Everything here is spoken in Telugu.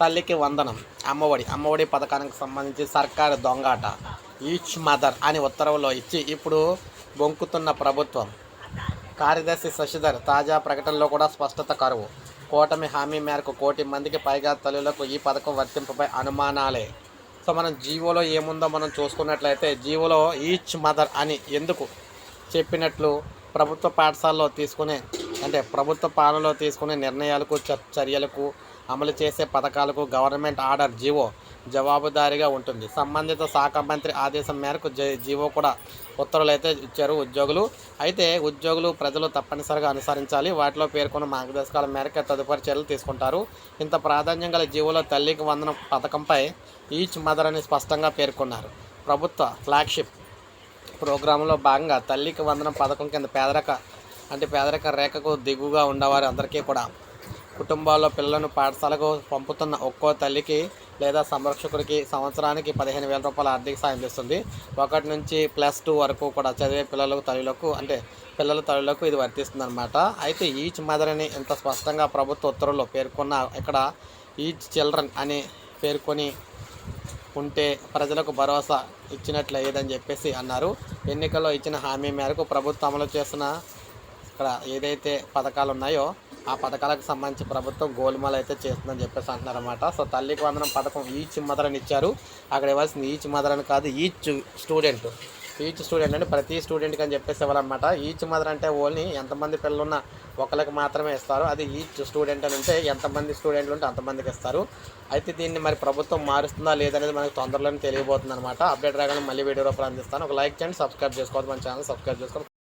తల్లికి వందనం. అమ్మఒడి. అమ్మఒడి పథకానికి సంబంధించి సర్కారు దొంగాట. ఈచ్ మదర్ అని ఉత్తర్వులో ఇచ్చి ఇప్పుడు బొంకుతున్న ప్రభుత్వం. కార్యదర్శి శశిధర్ తాజా ప్రకటనలో కూడా స్పష్టత కరువు. కూటమి హామీ మేరకు కోటి మందికి పైగా తల్లులకు ఈ పథకం వర్తింపుపై అనుమానాలే. సో మనం జీవోలో ఏముందో మనం చూసుకున్నట్లయితే జీవోలో ఈచ్ మదర్ అని ఎందుకు చెప్పినట్లు ప్రభుత్వ పాఠశాలలో తీసుకునే అంటే ప్రభుత్వ పాలనలో తీసుకునే నిర్ణయాలకు చ- చర్యలకు అమలు చేసే పథకాలకు గవర్నమెంట్ ఆర్డర్ జీవో జవాబుదారీగా ఉంటుంది. సంబంధిత శాఖ మంత్రి ఆదేశం మేరకు జీవో కూడా ఉత్తర్వులు అయితే ఇచ్చారు ఉద్యోగులు. అయితే ఉద్యోగులు ప్రజలు తప్పనిసరిగా అనుసరించాలి. వాటిలో పేర్కొన్న మార్గదర్శకాల మేరకు తదుపరి చర్యలు తీసుకుంటారు. ఇంత ప్రాధాన్యం గల జీవోలో తల్లికి వందనం పథకంపై ఈచ్ మదర్ అని స్పష్టంగా పేర్కొన్నారు. ప్రభుత్వ ఫ్లాగ్షిప్ ప్రోగ్రాంలో భాగంగా తల్లికి వందనం పథకం కింద పేదరిక అంటే పేదరిక రేఖకు దిగువగా ఉండేవారు అందరికీ కూడా కుటుంబాల్లో పిల్లలను పాఠశాలకు పంపుతున్న ఒక్కో తల్లికి లేదా సంరక్షకుడికి సంవత్సరానికి పదిహేను వేల రూపాయల ఆర్థిక సాయం చేస్తుంది. ఒకటి నుంచి ప్లస్ టూ వరకు కూడా చదివే పిల్లలకు తల్లులకు అంటే పిల్లల తల్లులకు ఇది వర్తిస్తుంది అనమాట అయితే ఈచ్ మదర్ అని ఇంత స్పష్టంగా ప్రభుత్వ ఉత్తర్వుల్లో పేర్కొన్న ఇక్కడ ఈచ్ చిల్డ్రన్ అని పేర్కొని ఉంటే ప్రజలకు భరోసా ఇచ్చినట్లయ్యేదని చెప్పేసి అన్నారు. ఎన్నికల్లో ఇచ్చిన హామీ మేరకు ప్రభుత్వం అమలు చేసిన ఇక్కడ ఏదైతే పథకాలు ఉన్నాయో ఆ పథకాలకు సంబంధించి ప్రభుత్వం గోల్మాల్ అయితే చేస్తుందని చెప్పేసి అంటున్నారన్నమాట. సో తల్లికి వందనం పథకం ఈచ్ మదర్ అని ఇచ్చారు. అక్కడ ఇవ్వాల్సింది ఈచ్ మదర్ అని కాదు ఈచ్ స్టూడెంట్. ఈచ్ స్టూడెంట్ అంటే ప్రతి స్టూడెంట్కి అని చెప్పేసి ఇవ్వాలన్నమాట. ఈచ్ మదర్ అంటే ఓన్లీ ఎంతమంది పిల్లలు ఉన్నా ఒకరికి మాత్రమే ఇస్తారు. అది ఈచ్ స్టూడెంట్ అని ఉంటే ఎంతమంది స్టూడెంట్లు ఉంటే అంతమందికి ఇస్తారు. అయితే దీన్ని మరి ప్రభుత్వం మారుస్తుందా లేదనేది మనకు తొందరలోనే తెలియబోతుంది అనమాట అప్డేట్ రాగానే మళ్ళీ వీడియో రూపంలో అందిస్తాను. ఒక లైక్ చేయండి సబ్స్క్రైబ్ చేసుకోవద్దు మన ఛానల్ సబ్స్క్రైబ్ చేసుకోండి